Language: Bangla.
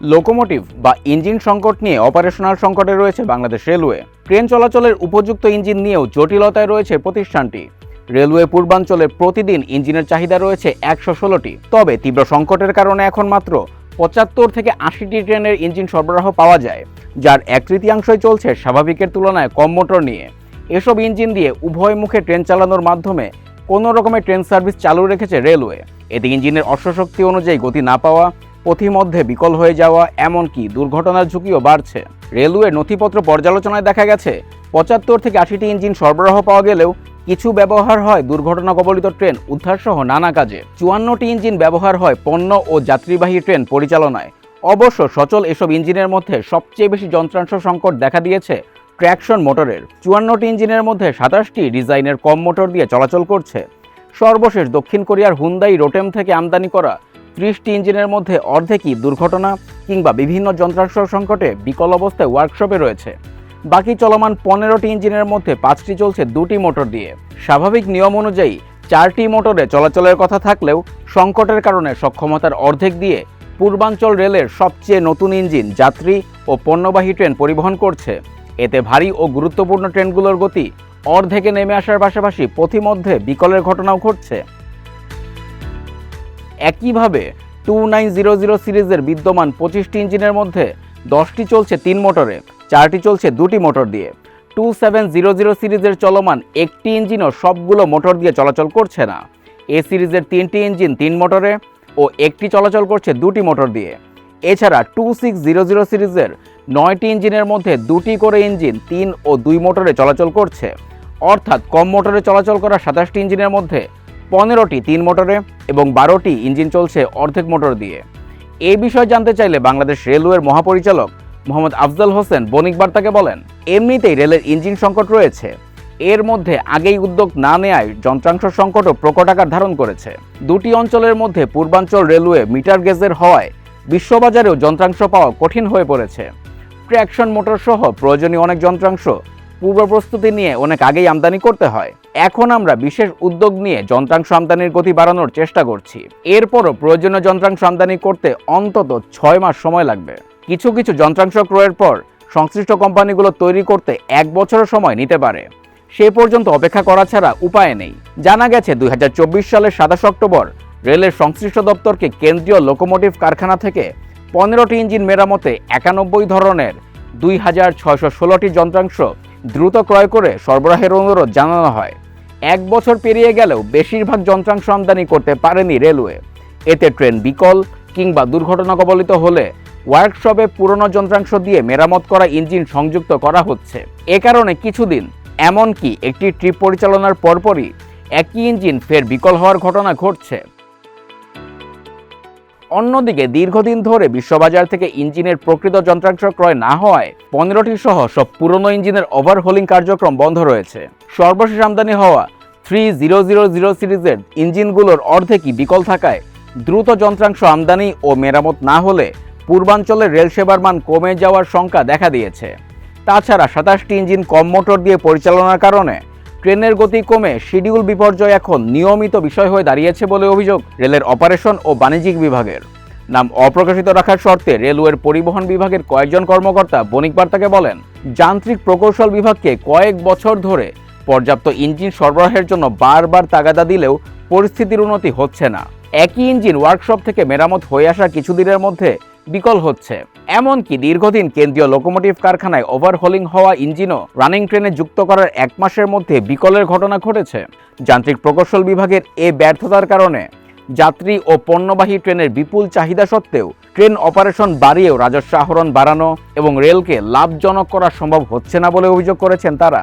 লোকোমোটিভ বা ইঞ্জিন সংকট নিয়ে অপারেশনাল সংকটে রয়েছে বাংলাদেশ রেলওয়ে। ট্রেন চলাচলের উপযুক্ত ইঞ্জিন নিয়েও জটিলতায় রয়েছে প্রতিষ্ঠানটি। রেলওয়ে পূর্বাঞ্চলে প্রতিদিন ইঞ্জিনের চাহিদা রয়েছে একশো ষোলোটি। তবে তীব্র সংকটের কারণে এখন মাত্র পঁচাত্তর থেকে আশিটি ট্রেনের ইঞ্জিন সরবরাহ পাওয়া যায়, যার এক তৃতীয়াংশই চলছে স্বাভাবিকের তুলনায় কম মোটর নিয়ে। এসব ইঞ্জিন দিয়ে উভয় মুখে ট্রেন চালানোর মাধ্যমে কোনো রকমের ট্রেন সার্ভিস চালু রেখেছে রেলওয়ে। এতে ইঞ্জিনের অশ্বশক্তি অনুযায়ী গতি না পাওয়া পথিমধ্যে বিকল হয়ে যাওয়া এমনকি দুর্ঘটনার ঝুঁকিও বাড়ছে। রেলওয়ে নথিপত্র পর্যালোচনায় দেখা গেছে, পঁচাত্তর থেকে আশিটি ইঞ্জিন সরবরাহ পাওয়া গেলেও কিছু ব্যবহার হয় দুর্ঘটনা কবলিত ট্রেন উদ্ধার সহ নানা কাজে। চুয়ান্নটি ইঞ্জিন ব্যবহার হয় পণ্য ও যাত্রীবাহী ট্রেন পরিচালনায়। অবশ্য সচল এসব ইঞ্জিনের মধ্যে সবচেয়ে বেশি যন্ত্রাংশ সংকট দেখা দিয়েছে ট্র্যাকশন মোটরের। চুয়ান্নটি ইঞ্জিনের মধ্যে সাতাশটি ডিজাইনের কম মোটর দিয়ে চলাচল করছে। সর্বশেষ দক্ষিণ কোরিয়ার হুন্দাই রোটেম থেকে আমদানি করা ত্রিশটি ইঞ্জিনের মধ্যে অর্ধেকই দুর্ঘটনা কিংবা বিভিন্ন যন্ত্রাংশ সংকটে বিকল অবস্থায় ওয়ার্কশপে রয়েছে। বাকি চলমান পনেরোটি ইঞ্জিনের মধ্যে পাঁচটি চলছে দুটি মোটর দিয়ে। স্বাভাবিক নিয়ম অনুযায়ী চারটি মোটরে চলাচলের কথা থাকলেও সংকটের কারণে সক্ষমতার অর্ধেক দিয়ে পূর্বাঞ্চল রেলের সবচেয়ে নতুন ইঞ্জিন যাত্রী ও পণ্যবাহী ট্রেন পরিবহন করছে। এতে ভারী ও গুরুত্বপূর্ণ ট্রেনগুলোর গতি অর্ধেকে নেমে আসার পাশাপাশি পথিমধ্যে বিকলের ঘটনাও ঘটছে। একইভাবে টু নাইন জিরো জিরো সিরিজের বিদ্যমান পঁচিশটি ইঞ্জিনের মধ্যে দশটি চলছে তিন মোটরে, চারটি চলছে দুটি মোটর দিয়ে। টু সেভেন জিরো জিরো সিরিজের চলমান একটি ইঞ্জিনও সবগুলো মোটর দিয়ে চলাচল করছে না। এ সিরিজের তিনটি ইঞ্জিন তিন মোটরে ও একটি চলাচল করছে দুটি মোটর দিয়ে। এছাড়া টু সিক্স জিরো জিরো সিরিজের নয়টি ইঞ্জিনের মধ্যে দুটি করে ইঞ্জিন তিন ও দুই মোটরে চলাচল করছে। অর্থাৎ কম মোটরে চলাচল করা সাতাশটি ইঞ্জিনের মধ্যে পনেরোটি তিন মোটরে এবং বারোটি ইঞ্জিন চলছে অর্ধেক মোটর দিয়ে। এই বিষয়ে জানতে চাইলে বাংলাদেশ রেলওয়ের মহাপরিচালক মোহাম্মদ আফজাল হোসেন বণিক বার্তাকে বলেন, এমনিতেই রেলের ইঞ্জিন সংকট রয়েছে। এর মধ্যে আগেই উদ্যোগ না নেয়ায় যন্ত্রাংশ সংকটও প্রকট আকার ধারণ করেছে। দুটি অঞ্চলের মধ্যে পূর্বাঞ্চল রেলওয়ে মিটার গেজের হওয়ায় বিশ্ববাজারেও যন্ত্রাংশ পাওয়া কঠিন হয়ে পড়েছে। ট্র্যাকশন মোটর সহ প্রয়োজনীয় অনেক যন্ত্রাংশ পূর্ব প্রস্তুতি নিয়ে অনেক আগেই আমদানি করতে হয়। এখন আমরা বিশেষ উদ্যোগ নিয়ে যন্ত্রাংশ আমদানির গতি বাড়ানোর চেষ্টা করছি। এরপরও প্রয়োজনীয় যন্ত্রাংশ আমদানি করতে অন্তত ছয় মাস সময় লাগবে। কিছু কিছু যন্ত্রাংশ ক্রয়ের পর সংশ্লিষ্ট কোম্পানিগুলো তৈরি করতে এক বছরের সময় নিতে পারে। সে পর্যন্ত অপেক্ষা করা ছাড়া উপায় নেই। জানা গেছে, দুই হাজার চব্বিশ সালের সাতাশ অক্টোবর রেলের সংশ্লিষ্ট দপ্তরকে কেন্দ্রীয় লোকোমোটিভ কারখানা থেকে পনেরোটি ইঞ্জিন মেরামতে একানব্বই ধরনের দুই হাজার ছয়শো ষোলোটি যন্ত্রাংশ দ্রুত ক্রয় করে সরবরাহের অনুরোধ জানানো হয়। এক বছর পেরিয়ে গেলেও বেশিরভাগ যন্ত্রাংশ আমদানি করতে পারেনি রেলওয়ে। এতে ট্রেন বিকল কিংবা দুর্ঘটনা কবলিত হলে ওয়ার্কশপে পুরনো যন্ত্রাংশ দিয়ে মেরামত করা ইঞ্জিন সংযুক্ত করা হচ্ছে। এ কারণে কিছুদিন, এমনকি একটি ট্রিপ পরিচালনার পরপরই, একই ইঞ্জিন ফের বিকল হওয়ার ঘটনা ঘটছে। অন্যদিকে দীর্ঘদিন ধরে বিশ্ববাজার থেকে ইঞ্জিনের প্রকৃত যন্ত্রাংশ ক্রয় না হওয়ায় পনেরোটি সহ সব পুরনো ইঞ্জিনের ওভারহোলিং কার্যক্রম বন্ধ রয়েছে। সর্বশেষ আমদানি হওয়া থ্রি জিরো জিরো জিরো সিরিজের ইঞ্জিনগুলোর অর্ধেকই বিকল থাকায় দ্রুত যন্ত্রাংশ আমদানি ও মেরামত না হলে পূর্বাঞ্চলের রেল সেবার মান কমে যাওয়ার শঙ্কা দেখা দিয়েছে। তাছাড়া সাতাশটি ইঞ্জিন কম মোটর দিয়ে পরিচালনার কারণে ট্রেনের গতি কমে শিডিউল বিপর্যয় এখন নিয়মিত বিষয় হয়ে দাঁড়িয়েছে বলে অভিযোগ রেলের অপারেশন ও বাণিজ্যিক বিভাগের। নাম অপ্রকাশিত রাখার শর্তে রেলওয়ের পরিবহন বিভাগের কয়েকজন কর্মকর্তা বণিক বার্তাকে বলেন, যান্ত্রিক প্রকৌশল বিভাগকে কয়েক বছর ধরে পর্যাপ্ত ইঞ্জিন সরবরাহের জন্য বারবার তাগাদা দিলেও পরিস্থিতির উন্নতি হচ্ছে না। একই ইঞ্জিন ওয়ার্কশপ থেকে মেরামত হয়ে আসা কিছুদিনের মধ্যে বিকল হচ্ছে। এমনকি দীর্ঘদিন কেন্দ্রীয় লোকোমোটিভ কারখানায় ওভারহোলিং হওয়া ইঞ্জিনও রানিং ট্রেনে যুক্ত করার এক মাসের মধ্যে বিকলের ঘটনা ঘটেছে। যান্ত্রিক প্রকৌশল বিভাগের এ ব্যর্থতার কারণে যাত্রী ও পণ্যবাহী ট্রেনের বিপুল চাহিদা সত্ত্বেও ট্রেন অপারেশন বাড়িয়েও রাজস্ব আহরণ বাড়ানো এবং রেলকে লাভজনক করা সম্ভব হচ্ছে না বলে অভিযোগ করেছেন তারা।